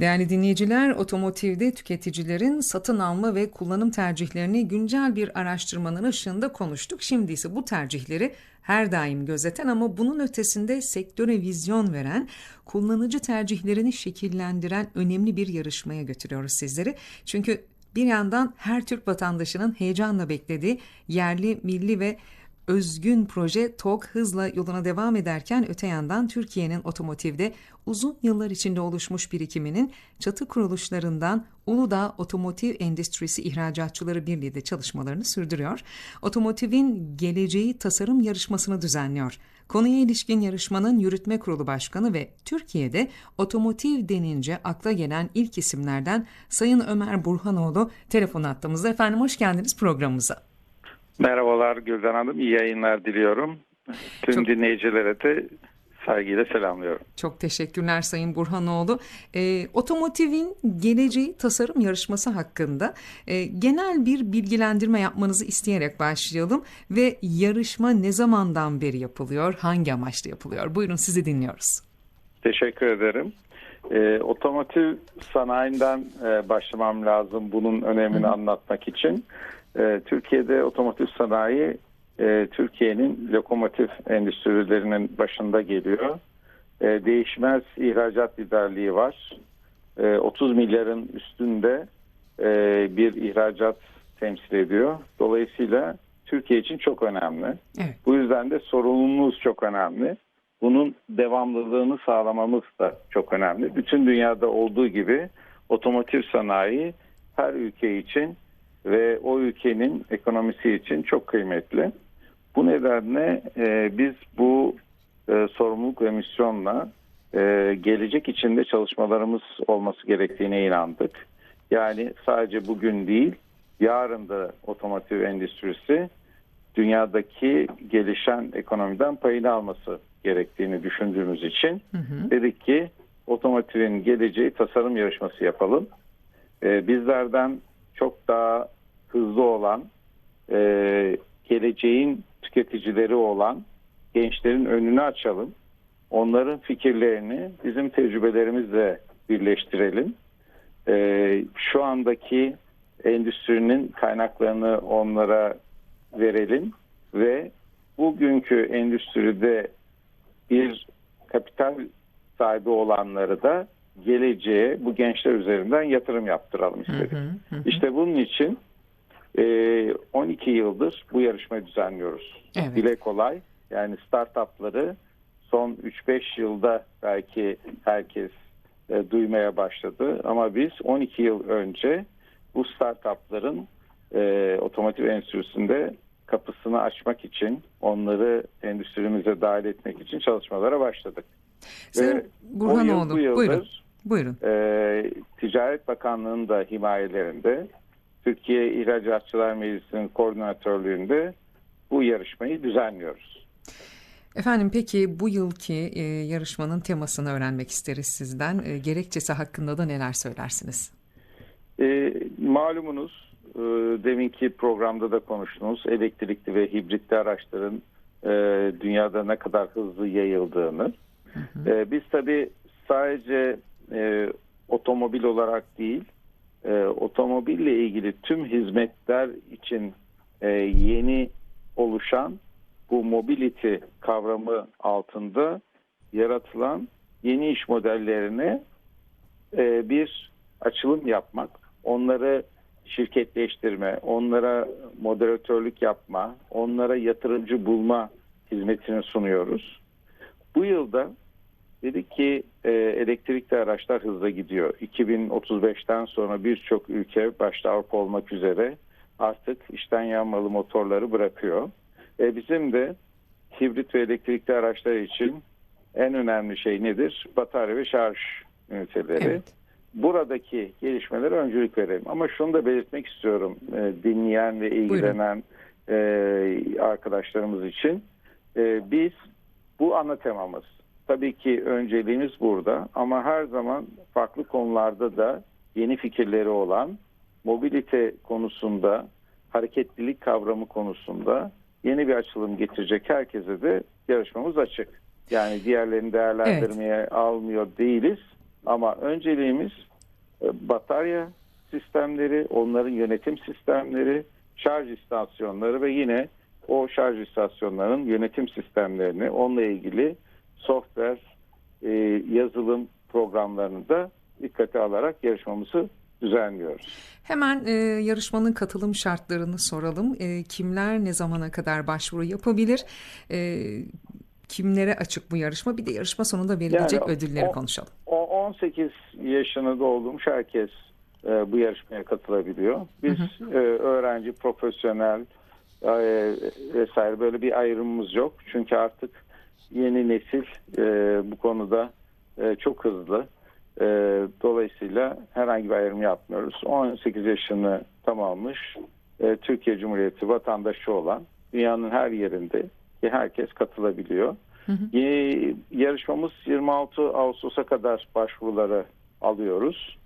Değerli dinleyiciler, otomotivde tüketicilerin satın alma ve kullanım tercihlerini güncel bir araştırmanın ışığında konuştuk. Şimdi ise bu tercihleri her daim gözeten ama bunun ötesinde sektöre vizyon veren, kullanıcı tercihlerini şekillendiren önemli bir yarışmaya götürüyoruz sizleri. Çünkü bir yandan her Türk vatandaşının heyecanla beklediği yerli, milli ve özgün proje TOG hızla yoluna devam ederken öte yandan Türkiye'nin otomotivde uzun yıllar içinde oluşmuş birikiminin çatı kuruluşlarından Uludağ Otomotiv Endüstrisi İhracatçıları Birliği de çalışmalarını sürdürüyor. Otomotivin geleceği tasarım yarışmasını düzenliyor. Konuya ilişkin yarışmanın yürütme kurulu başkanı ve Türkiye'de otomotiv denince akla gelen ilk isimlerden Sayın Ömer Burhanoğlu telefon attığımızda. Efendim hoş geldiniz programımıza. Merhabalar Gülden Hanım. İyi yayınlar diliyorum. Tüm Çok- dinleyicilere de saygıyla selamlıyorum. Çok teşekkürler Sayın Burhanoğlu. Ee, otomotivin geleceği tasarım yarışması hakkında e, genel bir bilgilendirme yapmanızı isteyerek başlayalım ve yarışma ne zamandan beri yapılıyor, hangi amaçla yapılıyor? Buyurun sizi dinliyoruz. Teşekkür ederim. Ee, otomotiv sanayinden e, başlamam lazım bunun önemini anlatmak için. Ee, Türkiye'de otomotiv sanayi e, Türkiye'nin lokomotif endüstrilerinin başında geliyor. E, değişmez ihracat liderliği var. E, 30 milyarın üstünde e, bir ihracat temsil ediyor. Dolayısıyla Türkiye için çok önemli. Evet. Bu yüzden de sorumluluğumuz çok önemli. Bunun devamlılığını sağlamamız da çok önemli. Bütün dünyada olduğu gibi otomotiv sanayi her ülke için ve o ülkenin ekonomisi için çok kıymetli. Bu nedenle e, biz bu e, sorumluluk ve misyonla e, gelecek içinde çalışmalarımız olması gerektiğine inandık. Yani sadece bugün değil, yarın da otomotiv endüstrisi dünyadaki gelişen ekonomiden payını alması gerektiğini düşündüğümüz için dedik ki otomotivin geleceği tasarım yarışması yapalım. Ee, bizlerden çok daha hızlı olan, e, geleceğin tüketicileri olan gençlerin önünü açalım. Onların fikirlerini bizim tecrübelerimizle birleştirelim. Ee, şu andaki endüstrinin kaynaklarını onlara verelim ve bugünkü endüstride bir kapital sahibi olanları da geleceğe bu gençler üzerinden yatırım yaptıralım istedik. İşte bunun için e, 12 yıldır bu yarışmayı düzenliyoruz. Evet. Dile kolay. Yani startupları son 3-5 yılda belki herkes e, duymaya başladı. Ama biz 12 yıl önce bu startupların e, otomotiv endüstrisinde kapısını açmak için onları endüstrimize dahil etmek için çalışmalara başladık. Sayın Burhanoğlu, o yıl bu buyurun. Buyurun. e, Ticaret Bakanlığı'nın da himayelerinde Türkiye İhracatçılar Meclisi'nin koordinatörlüğünde bu yarışmayı düzenliyoruz. Efendim peki bu yılki e, yarışmanın temasını öğrenmek isteriz sizden. E, gerekçesi hakkında da neler söylersiniz? E, malumunuz e, deminki programda da konuştunuz elektrikli ve hibritli araçların e, dünyada ne kadar hızlı yayıldığını. E, biz tabii sadece e, otomobil olarak değil e, otomobille ilgili tüm hizmetler için e, yeni oluşan bu mobility kavramı altında yaratılan yeni iş modellerine e, bir açılım yapmak, onları şirketleştirme, onlara moderatörlük yapma, onlara yatırımcı bulma hizmetini sunuyoruz. Bu yılda dedik ki e, elektrikli araçlar hızla gidiyor. 2035'ten sonra birçok ülke başta Avrupa olmak üzere artık içten yanmalı motorları bırakıyor. E, bizim de hibrit ve elektrikli araçlar için en önemli şey nedir? Batarya ve şarj üniteleri. Evet. Buradaki gelişmelere öncülük verelim. Ama şunu da belirtmek istiyorum e, dinleyen ve ilgilenen e, arkadaşlarımız için. E, biz bu ana temamız. Tabii ki önceliğimiz burada ama her zaman farklı konularda da yeni fikirleri olan mobilite konusunda, hareketlilik kavramı konusunda yeni bir açılım getirecek herkese de yarışmamız açık. Yani diğerlerini değerlendirmeye almıyor değiliz ama önceliğimiz batarya sistemleri, onların yönetim sistemleri, şarj istasyonları ve yine o şarj istasyonlarının yönetim sistemlerini, onunla ilgili software, e, yazılım programlarını da dikkate alarak yarışmamızı düzenliyoruz. Hemen e, yarışmanın katılım şartlarını soralım. E, kimler ne zamana kadar başvuru yapabilir? E, kimlere açık bu yarışma? Bir de yarışma sonunda verilecek Yani ödülleri o- konuşalım. O 18 yaşını doldurmuş herkes e, bu yarışmaya katılabiliyor. Biz e, öğrenci, profesyonel e, vesaire böyle bir ayrımımız yok. Çünkü artık yeni nesil e, bu konuda e, çok hızlı. E, dolayısıyla herhangi bir ayrım yapmıyoruz. 18 yaşını tamamlamış e, Türkiye Cumhuriyeti vatandaşı olan dünyanın her yerinde ki herkes katılabiliyor. E, yarışmamız 26 Ağustos'a kadar başvuruları alıyoruz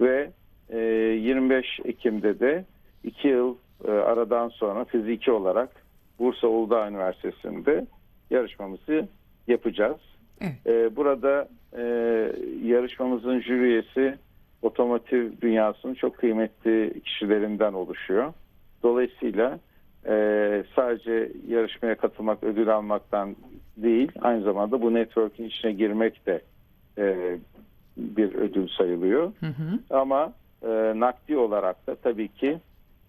ve e, 25 Ekim'de de 2 yıl e, aradan sonra fiziki olarak Bursa Uludağ Üniversitesi'nde yarışmamızı yapacağız. Evet. E, burada e, yarışmamızın jüri üyesi otomotiv dünyasının çok kıymetli kişilerinden oluşuyor. Dolayısıyla e, sadece yarışmaya katılmak, ödül almaktan değil, aynı zamanda bu network'in içine girmek de e, bir ödül sayılıyor. Hı hı. Ama e, nakdi olarak da tabii ki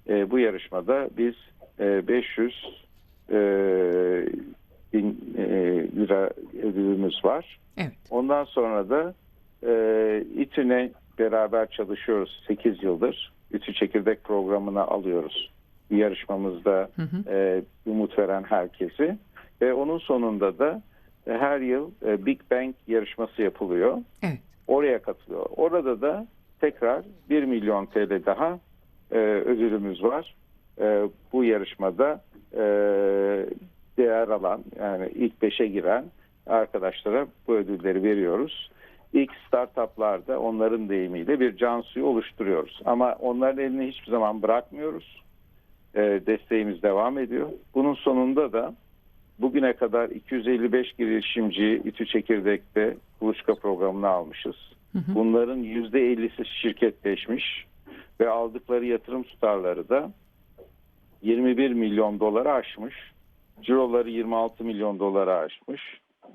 e, bu yarışmada biz e, 500 e, bin e, lira ödülümüz var. Evet. Ondan sonra da e, İTÜ'ne beraber çalışıyoruz 8 yıldır. İTÜ Çekirdek programına alıyoruz. Yarışmamızda Hı hı. e, umut veren herkesi. Ve onun sonunda da e, her yıl e, Big Bang yarışması yapılıyor. Evet. Oraya katılıyor. Orada da tekrar 1 milyon TL daha e, ödülümüz var. E, bu yarışmada e, değer alan yani ilk beşe giren arkadaşlara bu ödülleri veriyoruz. İlk startuplarda onların deyimiyle bir can suyu oluşturuyoruz. Ama onların elini hiçbir zaman bırakmıyoruz. E, desteğimiz devam ediyor. Bunun sonunda da bugüne kadar 255 girişimci İTÜ Çekirdek'te kuluçka programına almışız. Bunların %50'si şirketleşmiş ve aldıkları yatırım tutarları da 21 milyon doları aşmış. Ciroları 26 milyon doları aşmış.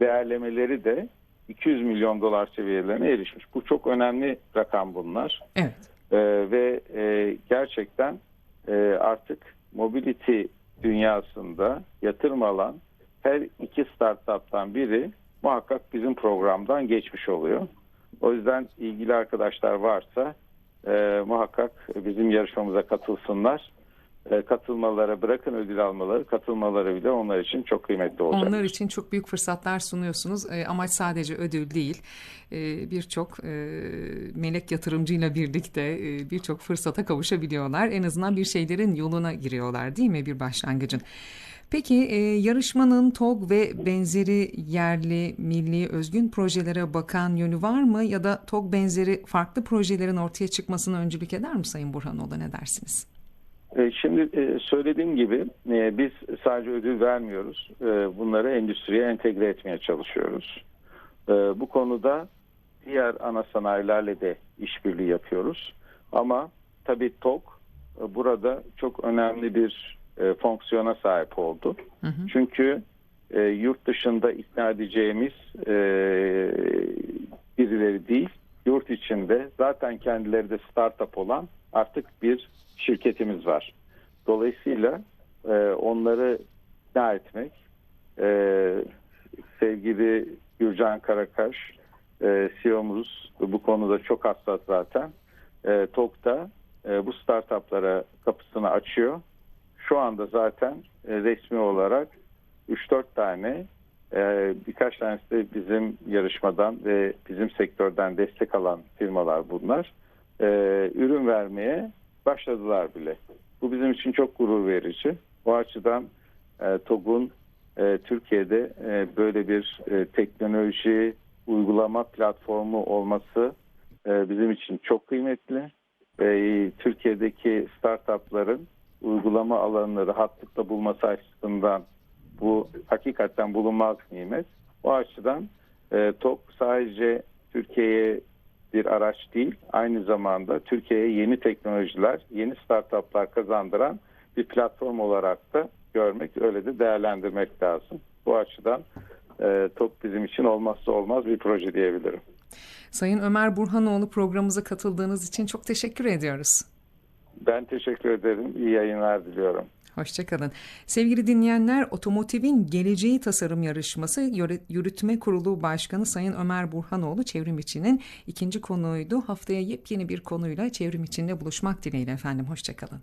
Değerlemeleri de 200 milyon dolar seviyelerine erişmiş. Bu çok önemli rakam bunlar. Evet. Ee, ve e, gerçekten e, artık mobility dünyasında yatırım alan her iki startuptan biri muhakkak bizim programdan geçmiş oluyor. O yüzden ilgili arkadaşlar varsa e, muhakkak bizim yarışmamıza katılsınlar. E, katılmaları bırakın ödül almaları, katılmaları bile onlar için çok kıymetli olacak. Onlar için çok büyük fırsatlar sunuyorsunuz. E, amaç sadece ödül değil. E, birçok melek yatırımcıyla birlikte birçok fırsata kavuşabiliyorlar. En azından bir şeylerin yoluna giriyorlar değil mi bir başlangıcın? Peki yarışmanın TOG ve benzeri yerli, milli, özgün projelere bakan yönü var mı? Ya da TOG benzeri farklı projelerin ortaya çıkmasına öncülük eder mi Sayın Burhanoğlu ne dersiniz? E, Şimdi e, söylediğim gibi e, biz sadece ödül vermiyoruz. Bunları endüstriye entegre etmeye çalışıyoruz. Bu konuda diğer ana sanayilerle de işbirliği yapıyoruz. Ama tabii TOK burada çok önemli bir fonksiyona sahip oldu. Hı hı. Çünkü yurt dışında ikna edeceğimiz birileri değil, içinde zaten kendileri de startup olan artık bir şirketimiz var. Dolayısıyla e, onları ikna etmek, e, sevgili Gürcan Karakaş, e, CEO'muz bu konuda çok hassas zaten. E, TOK'ta e, bu startuplara kapısını açıyor. Şu anda zaten e, resmi olarak 3-4 tane e, birkaç tanesi de bizim yarışmadan ve bizim sektörden destek alan firmalar bunlar. E, ürün vermeye başladılar bile. Bu bizim için çok gurur verici. O açıdan e, TOG'un e, Türkiye'de e, böyle bir teknoloji uygulama platformu olması bizim için çok kıymetli. E, Türkiye'deki startupların uygulama alanını rahatlıkla bulması açısından bu hakikaten bulunmaz nimet. O açıdan e, TOG sadece Türkiye'ye bir araç değil, aynı zamanda Türkiye'ye yeni teknolojiler, yeni startuplar kazandıran bir platform olarak da görmek, öyle de değerlendirmek lazım. Bu açıdan e, TOP bizim için olmazsa olmaz bir proje diyebilirim. Sayın Ömer Burhanoğlu programımıza katıldığınız için çok teşekkür ediyoruz. Ben teşekkür ederim. İyi yayınlar diliyorum. Hoşçakalın. Sevgili dinleyenler, Otomotiv'in Geleceği Tasarım Yarışması Yürütme Kurulu Başkanı Sayın Ömer Burhanoğlu çevrim içinin ikinci konuğuydu. Haftaya yepyeni bir konuyla çevrim içinde buluşmak dileğiyle efendim. Hoşçakalın.